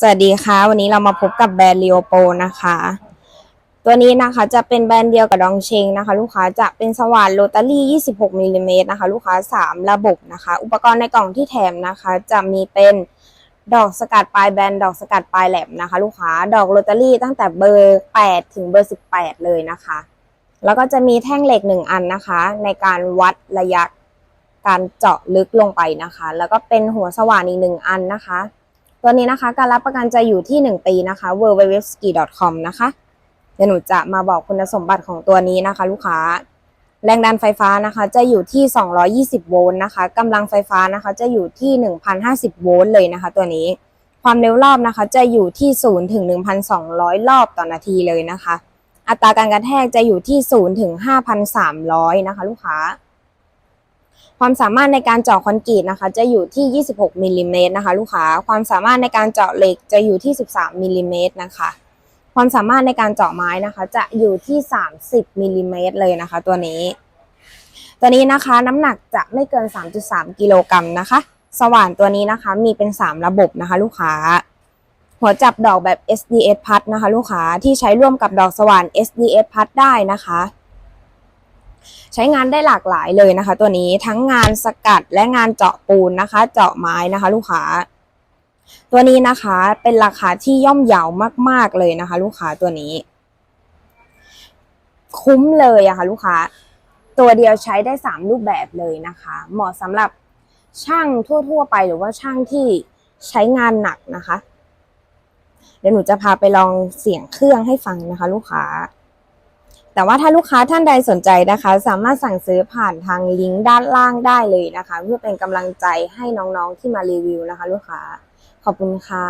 สวัสดีค่ะ วันนี้เรามาพบกับแบรนด์ Leo Pro นะคะ ตัวนี้นะคะจะเป็นแบรนด์เดียวกับดองเชงนะคะ ลูกค้าจะเป็นสว่านโรตารี่ 26มิลลิเมตรนะคะ ลูกค้า 3 ระบบนะคะ อุปกรณ์ในกล่องที่แถมนะคะ จะมีเป็นดอกสกัดปลายแบนดอกสกัดปลายแหลมนะคะ ลูกค้าดอกโรตารี่ตั้งแต่เบอร์ 8 ถึงเบอร์ 18 เลยนะคะ แล้วก็จะมีแท่งเหล็ก 1 อันนะคะ ในการวัดระยะการเจาะลึกลงไปนะคะ แล้วก็เป็นหัวสว่านอีกหนึ่งอันนะคะ ตัวนี้นะคะ การรับประกันจะอยู่ที่ 1 ปีนะคะ w w w s k i c o m นะคะเดี๋ยวหนูจะมาบอกคุณสมบัติของตัวนี้นะคะ ลูกค้า แรงดันไฟฟ้านะคะ จะอยู่ที่ 220 โวลต์นะคะกำลังไฟฟ้านะคะ จะอยู่ที่ 1,050 โวลต์เลยนะคะ ตัวนี้ ความเร็วรอบนะคะ จะอยู่ที่ 0 ถึง 1,200 รอบต่อนาทีเลยนะคะ อัตราการกระแทกจะอยู่ที่ 0 ถึง 5,300 นะคะ ลูกค้า ความสามารถในการเจาะคอนกรีตนะคะ จะอยู่ที่ 26มิลลิเมตรนะคะ ลูกค้า ความสามารถในการเจาะเหล็กจะอยู่ที่ 13มิลลิเมตรนะคะ ความสามารถในการเจาะไม้นะคะ จะอยู่ที่ 30มิลลิเมตรเลยนะคะ ตัวนี้ ตัวนี้นะคะน้ำหนักจะไม่เกิน 3.3กิโลกรัมนะคะ สว่านตัวนี้นะคะมีเป็น 3 ระบบนะคะ ลูกค้า หัวจับดอกแบบ SDS พัดนะคะ ลูกค้าที่ใช้ร่วมกับดอกสว่าน SDS พัดได้นะคะ ใช้งานได้หลากหลายเลยนะคะ ตัวนี้ทั้งงานสกัดและงานเจาะปูนนะคะ เจาะไม้นะคะ ลูกค้า ตัวนี้นะคะเป็นราคาที่ย่อมเยาวมาก ๆเลยนะคะ ลูกค้าตัวนี้ คุ้มเลยอะค่ะ ลูกค้า ตัวเดียวใช้ได้สามรูปแบบเลยนะคะ เหมาะสำหรับช่างทั่ว ๆ ไปหรือว่าช่างที่ใช้งานหนักนะคะ เดี๋ยวหนูจะพาไปลองเสียงเครื่องให้ฟังนะคะ ลูกค้า แต่ว่าถ้าลูกค้าท่านใดสนใจนะคะ สามารถสั่งซื้อผ่านทางลิงก์ด้านล่างได้เลยนะคะ เพื่อเป็นกำลังใจให้น้องๆที่มารีวิวนะคะ ลูกค้าขอบคุณค่ะ